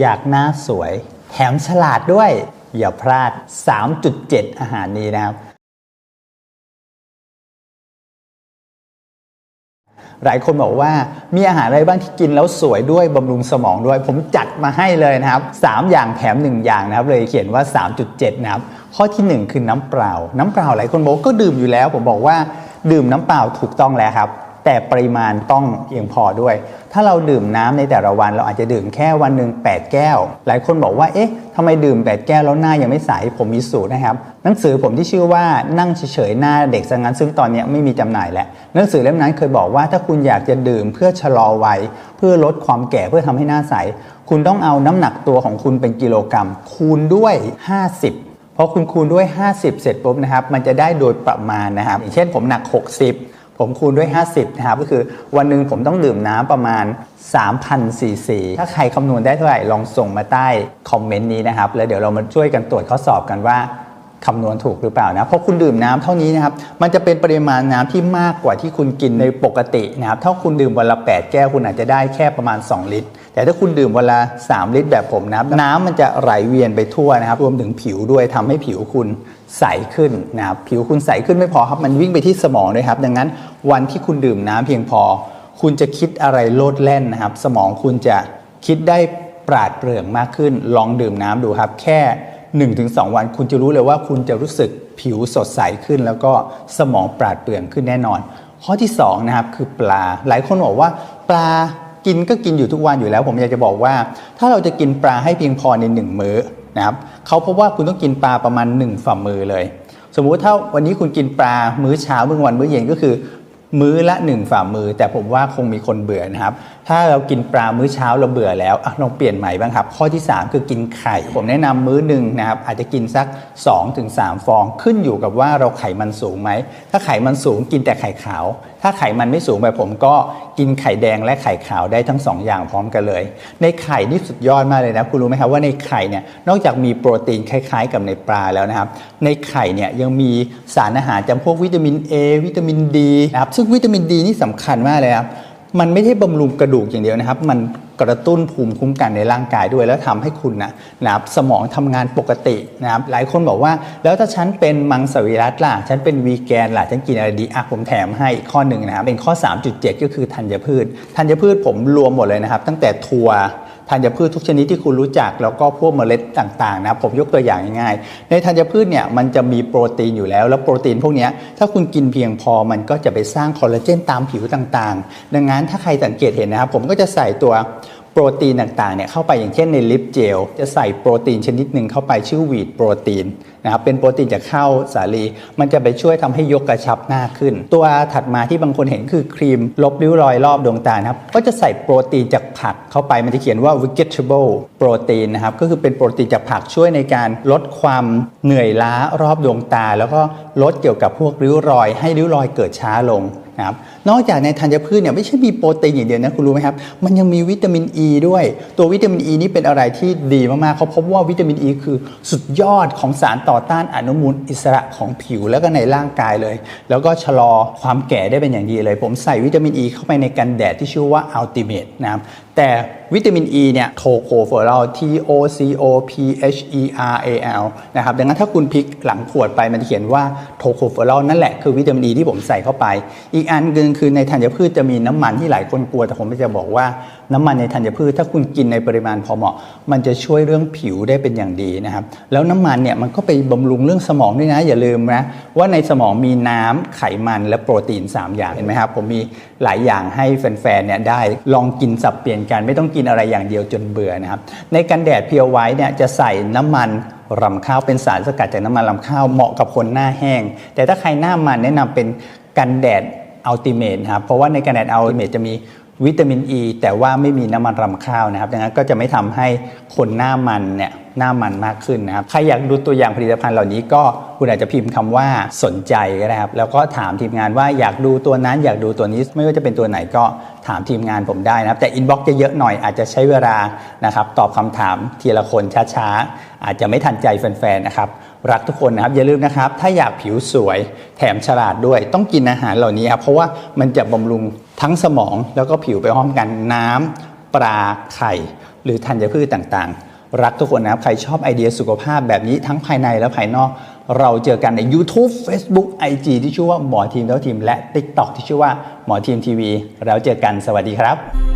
อยากหน้าสวย แถมฉลาดด้วย อย่าพลาด 3.7 อาหารนี้นะครับ หลายคนบอกว่ามีอาหารอะไรบ้างที่กินแล้วสวยด้วยบำรุงสมองด้วย ผมจัดมาให้เลยนะครับ 3 อย่างแถม 1 อย่างนะครับ เลยเขียนว่า 3.7 นะครับ ข้อทีหนึ่1 คือน้ำเปล่า น้ำเปล่าหลายคนบอกก็ดื่มอยู่แล้ว ผมบอกว่าดื่มน้ำเปล่าถูกต้องแล้วครับ แต่ปริมาณต้องเพียงพอด้วย ถ้าเราดื่มน้ำในแต่ละวัน เราอาจจะดื่มแค่วันหนึ่ง8 แก้ว หลายคนบอกว่าเอ๊ะทำไมดื่ม 8 แก้วแล้วหน้ายังไม่ใสผมมีสูตรนะครับ หนังสือผมที่ชื่อว่านั่งเฉยๆหน้าเด็กสังงั้นซึ่งตอนนี้ไม่มีจำหน่ายแล้วหนังสือเล่มนั้นเคยบอกว่าถ้าคุณอยากจะดื่มเพื่อชะลอวัยเพื่อลดความแก่เพื่อทำให้หน้าใส คุณต้องเอาน้ำหนักตัวของคุณเป็นกิโลกรัม คูณด้วย 50พอคุณคูณด้วย 50 เสร็จปุ๊บนะครับ มันจะได้โดยประมาณนะครับอย่างเช่นผมหนัก 60 ผมคูณด้วย 50 นะครับ ก็คือวันหนึ่งผมต้องดื่มน้ำประมาณ 3,000ซีซี ถ้าใครคำนวณได้เท่าไหร่ ลองส่งมาใต้คอมเมนต์นี้นะครับ แล้วเดี๋ยวเรามาช่วยกันตรวจข้อสอบกันว่า คำนวณถูกหรือเปล่านะเพราะคุณดื่มน้ำเท่านี้นะครับมันจะเป็นปริมาณน้ำที่มากกว่าที่คุณกินในปกตินะครับถ้าคุณดื่มวันละ 8 แก้วคุณอาจจะได้แค่ประมาณ 2 ลิตร แต่ถ้าคุณดื่มวันละ 3 ลิตรแบบผมนะครับน้ำมันจะไหลเวียนไปทั่วนะครับรวมถึงผิวด้วยทำให้ผิวคุณใสขึ้นนะครับผิวคุณใสขึ้นไม่พอครับมันวิ่งไปที่สมองด้วยครับดังนั้นวันที่คุณดื่มน้ำเพียงพอ คุณจะคิดอะไรโลดแล่นนะครับ สมองคุณจะคิดได้ปราดเปรื่องมากขึ้น ลองดื่มน้ำดูครับแค่ 1-2 วัน คุณจะรู้เลยว่าคุณจะรู้สึกผิวสดใสขึ้น แล้วก็สมองปราดเปรื่องขึ้นแน่นอน ข้อที่2นะครับคือปลา หลายคนบอกว่าปลากินก็กินอยู่ทุกวันอยู่แล้ว ผมอยากจะบอกว่า ถ้าเราจะกินปลาให้เพียงพอในหนึ่งมื้อนะครับเขาพบว่าคุณต้องกินปลาประมาณ 1 ฝ่ามือเลย สมมุติถ้าวันนี้คุณกินปลามื้อเช้ามื้อวันมื้อเย็นก็คือ มื้อละหนึ่งฝ่ามือ แต่ผมว่าคงมีคนเบื่อนะครับ ถ้าเรากินปลามื้อเช้าเราเบื่อแล้วอลองเปลี่ยนใหม่บ้างครับ ข้อที่ 3 คือกินไข่ ผมแนะนำมื้อหนึ่งนะครับอาจจะกินสัก 2-3 ฟองขึ้นอยู่กับว่าเราไขมันสูงไหม ถ้าไขมันสูงกินแต่ไข่ขาว ถ้าไขมันไม่สูงแบบผมก็กินไข่แดงและไข่ขาวได้ทั้ง 2 อย่างพร้อมกันเลย ในไข่นี่สุดยอดมากเลยนะคุณรู้ไหมครับว่าในไข่เนี่ยนอกจากมีโปรตีนคล้าย ๆ กับในปลาแล้วนะครับในไข่เนี่ยยังมีสารอาหารจำพวกวิตามิน A วิตามินดีนะครับซึ่งวิตามินดีนี่สำคัญมากเลยครับ มันไม่ใช่บำรุงกระดูกอย่างเดียวนะครับ มันกระตุ้นภูมิคุ้มกันในร่างกายด้วย แล้วทำให้คุณนะนะครับสมองทำงานปกตินะครับหลายคนบอกว่า แล้วถ้าฉันเป็นมังสวิรัตล่ะ ฉันเป็นวีแกนล่ะ ฉันกินอะไรดีอะผมแถมให้ข้อหนึ่งนะครับเป็นข้อ 3.7 ก็คือธัญพืชธัญพืชผมรวมหมดเลยนะครับ ตั้งแต่ถั่ว ธัญพืชทุกชนิดที่คุณรู้จัก แล้วก็พวกเมล็ดต่างๆนะผมยกตัวอย่างง่ายๆในธัญพืชเนี่ยมันจะมีโปรตีนอยู่แล้ว แล้วโปรตีนพวกนี้ถ้าคุณกินเพียงพอมันก็จะไปสร้างคอลลาเจนตามผิวต่างๆ ดังนั้นถ้าใครสังเกตเห็นนะครับผมก็จะใส่ตัว โปรตีนต่างๆเนี่ยเข้าไปอย่างเช่นในลิปเจลจะใส่โปรตีนชนิดหนึ่งเข้าไปชื่อวีดโปรตีนนะครับเป็นโปรตีนจากข้าวสาลี มันจะไปช่วยทำให้ยกกระชับหน้าขึ้น ตัวถัดมาที่บางคนเห็นคือครีมลบริ้วรอยรอบดวงตาครับก็จะใส่โปรตีนจากผักเข้าไปมันจะเขียนว่า vegetable โปรตีนนะครับก็คือเป็นโปรตีนจากผักช่วยในการลดความเหนื่อยล้ารอบดวงตา แล้วก็ ลดเกี่ยวกับพวกริ้วรอย ให้ริ้วรอยเกิดช้าลงนะครับนอกจากในธัญพืชเนี่ยไม่ใช่มีโปรตีนอย่างเดียวนะคุณรู้ไหมครับ มันยังมีวิตามินอ e ีด้วย ตัววิตามินอ e ีนี่เป็นอะไรที่ดีมากๆเขาพบว่าวิตามินอ e ีคือสุดยอดของสารต่อต้านอนุมูลอิสระของผิวแล้วก็ในร่างกายเลย แล้วก็ชะลอความแก่ได้เป็นอย่างดีเลย ผมใส่วิตามินอ e ีเข้าไปในกันแดดที่ชื่อว่า Ultimate นะครับแต่วิตามินอ e ีเนี่ยโทโคเฟอร l T O C O P H E R A L นะครับดังนั้นถ้าคุณพลิกหลังขวดไปมันเขียนว่าโทโคเฟอร l นั่นแหละคือวิตามินอีที่ผมใส่เข้าไป อีกอันนึงคือในธัญพืชจะมีน้ำมันที่หลายคนกลัว แต่ผมจะบอกว่าน้ำมันในธัญพืชถ้าคุณกินในปริมาณพอเหมาะ มันจะช่วยเรื่องผิวได้เป็นอย่างดีนะครับ แล้วน้ำมันเนี่ยมันก็ไปบำรุงเรื่องสมองด้วยนะ อย่าลืมนะว่าในสมองมีน้ำไขมันและโปรตีน 3 อย่างเห็นไหมครับผมมีหลายอย่างให้แฟนๆเนี่ยได้ลองกินสับเปลี่ยนกันไม่ต้องกินอะไรอย่างเดียวจนเบื่อนะครับในกันแดดเพียวไว้เนี่ยจะใส่น้ำมัน รำข้าวเป็นสารสกัดจากน้ำมันรำข้าวเหมาะกับคนหน้าแห้ง แต่ถ้าใครหน้ามันแนะนำเป็นกันแดดอัลติเมทครับเพราะว่าในกันแดดอัลติเมทจะมีวิตามินอ e, ีแต่ว่าไม่มีน้ำมันรำข้าวนะครับดังนั้นก็จะไม่ทำให้คนหน้ามันเนี่ย หน้ามันมากขึ้นนะครับ ใครอยากดูตัวอย่างผลิตภัณฑ์เหล่านี้ก็คุณอาจจะพิมพ์คำว่าสนใจก็ได้ครับ แล้วก็ถามทีมงานว่าอยากดูตัวนั้นอยากดูตัวนี้ไม่ว่าจะเป็นตัวไหนก็ถามทีมงานผมได้นะครับ แต่อินบ็อกซ์จะเยอะหน่อยอาจจะใช้เวลานะครับตอบคำถามทีละคนช้าๆ อาจจะไม่ทันใจแฟนๆนะครับรักทุกคนนะครับอย่าลืมนะครับ ถ้าอยากผิวสวยแถมฉลาดด้วย ต้องกินอาหารเหล่านี้ครับเพราะว่ามันจะบำรุงทั้งสมองแล้วก็ผิวไปพร้อมกันน้ำปลาไข่ หรือธัญพืชต่างๆ รักทุกคนนะครับ ใครชอบไอเดียสุขภาพแบบนี้ทั้งภายในและภายนอก เราเจอกันใน YouTube Facebook IG ที่ชื่อว่าหมอทีมแล้วทีมและ TikTok ที่ชื่อว่าหมอทีมทีวีแล้วเจอกันสวัสดีครับ